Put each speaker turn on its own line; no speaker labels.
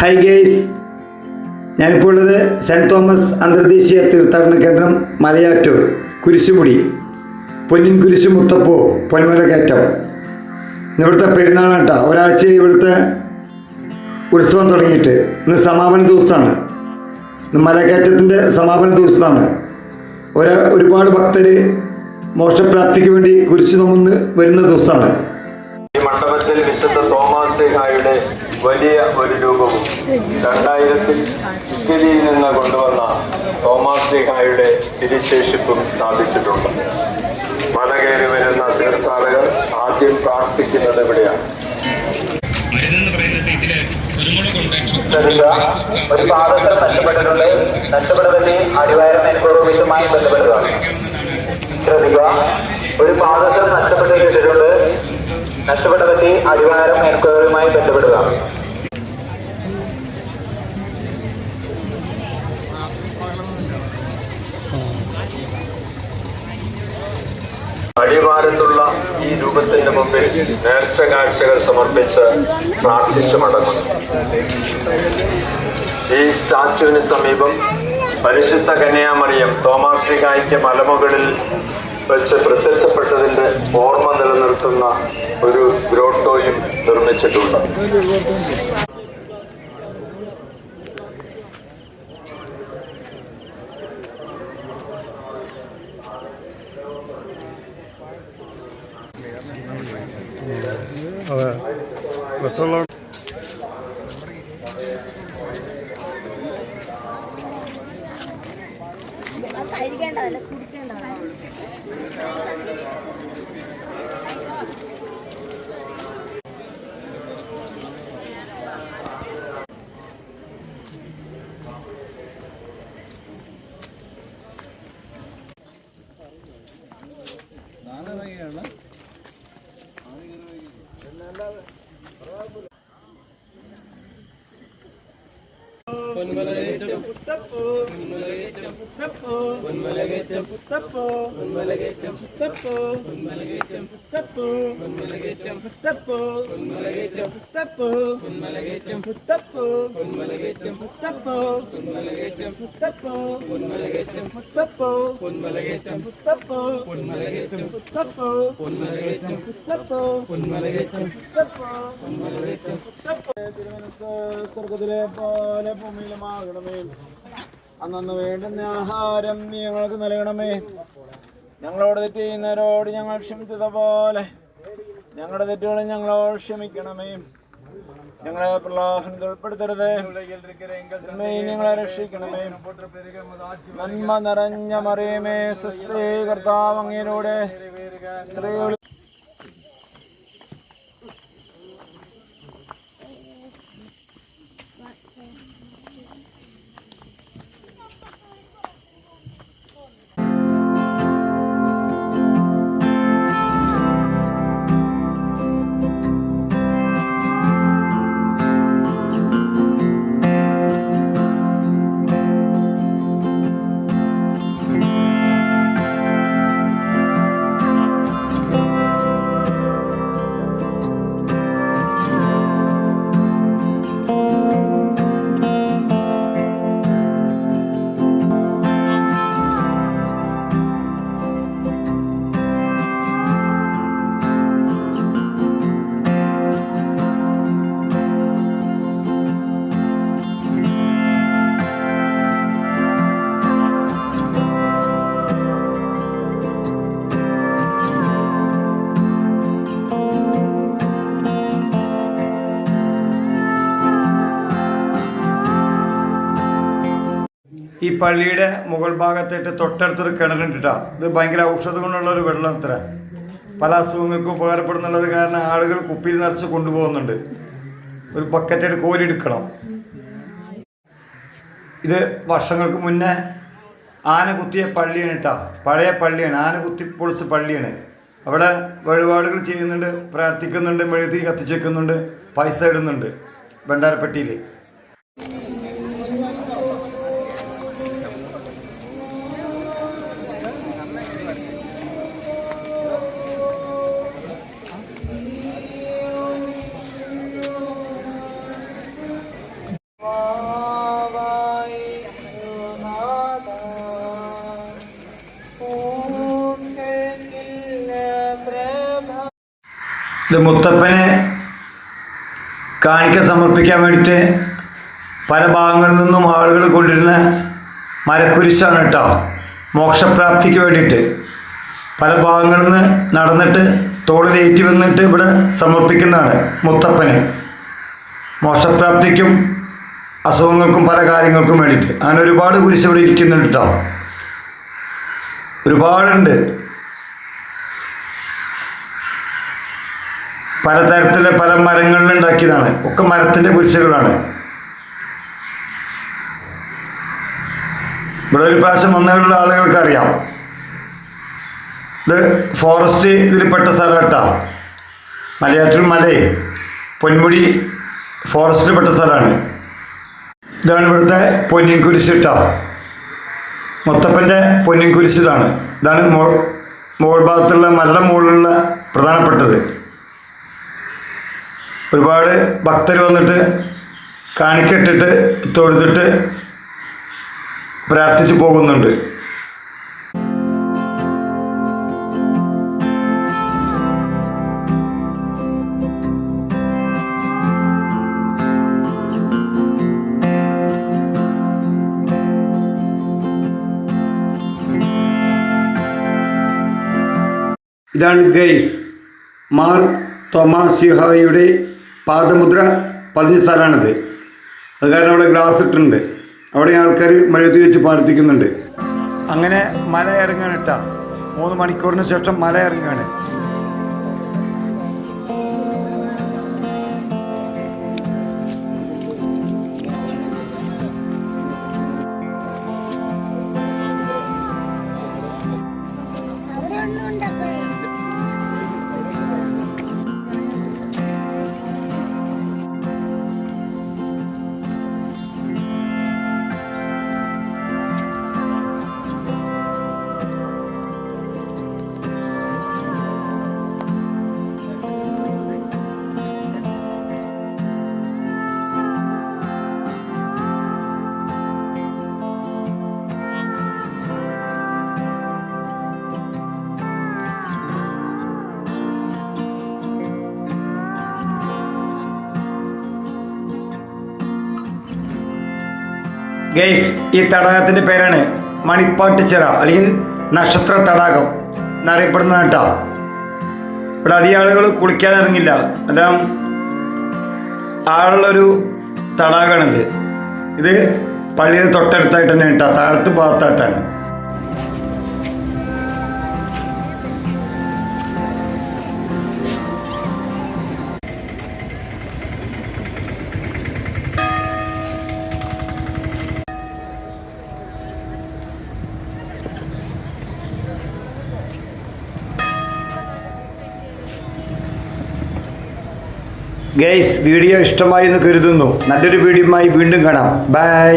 High guys ഞാനിപ്പോൾ ഉള്ളത് saint Thomas അന്തർദേശീയ തീർത്ഥാടന കേന്ദ്രം മലയാറ്റൂർ കുരിശുമുടി പൊന്നിൻ കുരിശു മുത്തപ്പോ പൊന്മല കയറ്റം. ഇവിടുത്തെ പെരുന്നാളാണ് കേട്ടോ. ഒരാഴ്ച ഇവിടുത്തെ ഉത്സവം തുടങ്ങിയിട്ട്. ഇന്ന് സമാപന ദിവസമാണ്. ഇന്ന് മലകയറ്റത്തിന്റെ സമാപന ദിവസമാണ്. ഒരു ഒരുപാട് ഭക്തർ മോക്ഷപ്രാപ്തിക്ക് വേണ്ടി കുരിശു നമ്മുന്ന് വരുന്ന ദിവസമാണ്.
ഈ മണ്ഡപത്തിൽ വിശുദ്ധ തോമസ് വലിയ ഒരു രൂപവും രണ്ടായിരത്തിൽ ഇറ്റലിയിൽ നിന്ന് കൊണ്ടുവന്ന തോമസ് തിരുശേഷിപ്പും സ്ഥാപിച്ചിട്ടുണ്ട്. മല കയറി വരുന്ന തീർത്ഥാടകർ ആദ്യം പ്രാർത്ഥിക്കുന്നത്
ശ്രദ്ധിക്കുക ഒരു പാദത്തിൽ നഷ്ടപ്പെട്ടിട്ടുണ്ട്. നഷ്ടപ്പെട്ടതിന്റെ അടിവാരം മേൽക്കോറുമായി ശ്രദ്ധിക്കുക. ഒരു പാദത്തിൽ നഷ്ടപ്പെട്ടിട്ടുണ്ട് നഷ്ടപ്പെട്ടതിന്റെ അടിവാരം മേൽക്കോറുമായി ബന്ധപ്പെടുക
അടിവാരത്തുള്ള ഈ രൂപത്തിന്റെ മുമ്പിൽ നേർച്ച കാഴ്ചകൾ സമർപ്പിച്ച് പ്രാർത്ഥിച്ചു മടങ്ങുന്നു. ഈ സ്റ്റാച്ചുവിന് സമീപം പരിശുദ്ധ കന്യാമറിയം തോമാസ് ലിഹായ്ക്ക് മലമുകളിൽ വെച്ച് പ്രത്യക്ഷപ്പെട്ടതിന്റെ ഓർമ്മ നിലനിർത്തുന്ന ഒരു ഗ്രോട്ടോയും നിർമ്മിച്ചിട്ടുണ്ട്.
കഴിക്കേണ്ടതല്ല കുടിക്കേണ്ടതാണ് పనుల
സ്വർഗത്തിലെ പോലെ ഭൂമിയിലുമാകണമേ അന്നു വേണ്ടുന്ന ആഹാരം നീ ഞങ്ങൾക്ക് നൽകണമേ. ഞങ്ങളോട് തെറ്റ് ഞങ്ങൾ ക്ഷമിച്ചതുപോലെ ഞങ്ങളുടെ തെറ്റുകൾ ഞങ്ങളോട് ക്ഷമിക്കണമേ. ഞങ്ങളെ പ്രലോഭനത്തിൽ ഉൾപ്പെടുത്തരുത്. ഞങ്ങളെ രക്ഷിക്കണമേ. നന്മ നിറഞ്ഞ മറിയമേ സുസ്ത്രീ കർത്താവ് അങ്ങയിലൂടെ. സ്ത്രീകൾ
ഈ പള്ളിയുടെ മുകൾ ഭാഗത്തായിട്ട് തൊട്ടടുത്തൊരു കിണറുണ്ട് കേട്ടോ ഇത് ഭയങ്കര ഔഷധ ഗുണമുള്ള ഒരു വെള്ളം അത്ര പല അസുഖങ്ങൾക്കും ഉപകാരപ്പെടുന്നുള്ളത് കാരണം ആളുകൾ കുപ്പിയിൽ നിറച്ച് കൊണ്ടുപോകുന്നുണ്ട്. ഒരു ബക്കറ്റായിട്ട് കോരിയെടുക്കണം. ഇത് വർഷങ്ങൾക്ക് മുന്നേ ആന കുത്തിയ പള്ളിയാണ് കേട്ടോ പഴയ പള്ളിയാണ്. ആന കുത്തി പൊളിച്ച പള്ളിയാണ്. അവിടെ വഴിപാടുകൾ ചെയ്യുന്നുണ്ട് പ്രാർത്ഥിക്കുന്നുണ്ട് മെഴുതി കത്തിച്ചേക്കുന്നുണ്ട് പൈസ ഇടുന്നുണ്ട്. ഭണ്ഡാരപ്പെട്ടിയിൽ ഇത് മുത്തപ്പനെ കാണിക്ക സമർപ്പിക്കാൻ വേണ്ടിയിട്ട് പല ഭാഗങ്ങളിൽ നിന്നും ആളുകൾ കൊണ്ടിരുന്ന മരക്കുരിശാണ് കേട്ടോ. മോക്ഷപ്രാപ്തിക്ക് വേണ്ടിയിട്ട്. പല ഭാഗങ്ങളിൽ നിന്ന് നടന്നിട്ട് തോളിലേറ്റി വന്നിട്ട് ഇവിടെ സമർപ്പിക്കുന്നതാണ് മുത്തപ്പന്. മോക്ഷപ്രാപ്തിക്കും അസുഖങ്ങൾക്കും പല കാര്യങ്ങൾക്കും വേണ്ടിയിട്ട്. അങ്ങനെ ഒരുപാട് കുരിശ് ഇവിടെ ഇരിക്കുന്നുണ്ട് കേട്ടോ. ഒരുപാടുണ്ട്. പലതരത്തിലെ പല മരങ്ങളിൽ ഉണ്ടാക്കിയതാണ്. ഒക്കെ മരത്തിന്റെ കുരിശുകളാണ്. ഇവിടെ ഒരു പ്രാവശ്യം വന്നിട്ടുള്ള ആളുകൾക്ക് അറിയാം. ഇത് ഫോറസ്റ്റ് ഇതിൽപ്പെട്ട സ്ഥലം കേട്ടോ. മലയാറ്റൂർ മലയെ പൊന്മുടി ഫോറസ്റ്റിൽപ്പെട്ട സ്ഥലമാണ്. ഇതാണ് ഇവിടുത്തെ പൊന്നിൻ കുരിശ് കേട്ടോ. മുത്തപ്പന്റെ പൊന്നിൻ കുരിശ് ഇതാണ്. ഇതാണ് മോൾ മുകൾ ഭാഗത്തുള്ള മലയുടെ മുകളിലുള്ള പ്രധാനപ്പെട്ടത്. ഒരുപാട് ഭക്തർ വന്നിട്ട് കാണിക്കിട്ടിട്ട് തൊഴുതിട്ട് പ്രാർത്ഥിച്ചു പോകുന്നുണ്ട്. ഇതാണ് ഗൈസ് മാർ തോമാസിഹായുടെ പാദമുദ്ര പതിഞ്ഞ സ്ഥലമാണിത്. അത് കാരണം അവിടെ ഗ്ലാസ് ഇട്ടിട്ടുണ്ട്. അവിടെ ആൾക്കാർ മഴയത്തിൽ വെച്ച് പ്രാർത്ഥിക്കുന്നുണ്ട്. അങ്ങനെ മല ഇറങ്ങാണ് കേട്ടാ മൂന്ന് മണിക്കൂറിന് ശേഷം മല ഇറങ്ങാണ് ഗൈസ് ഈ തടാകത്തിന്റെ പേരാണ് മണിപ്പാട്ടുച്ചിറ അല്ലെങ്കിൽ നക്ഷത്ര തടാകം എന്നറിയപ്പെടുന്ന കേട്ടോ. ഇവിടെ അധികം ആളുകൾ കുളിക്കാൻ ഇറങ്ങില്ല. എല്ലാം ആളുള്ളൊരു തടാകമാണിത്. ഇത് പള്ളിയുടെ തൊട്ടടുത്തായിട്ട് തന്നെ കേട്ടോ താഴത്ത് ഭാഗത്തായിട്ടാണ്. ഗൈസ് വീഡിയോ ഇഷ്ടമായി എന്ന് കരുതുന്നു. നല്ലൊരു വീഡിയോയുമായി വീണ്ടും കാണാം. ബൈ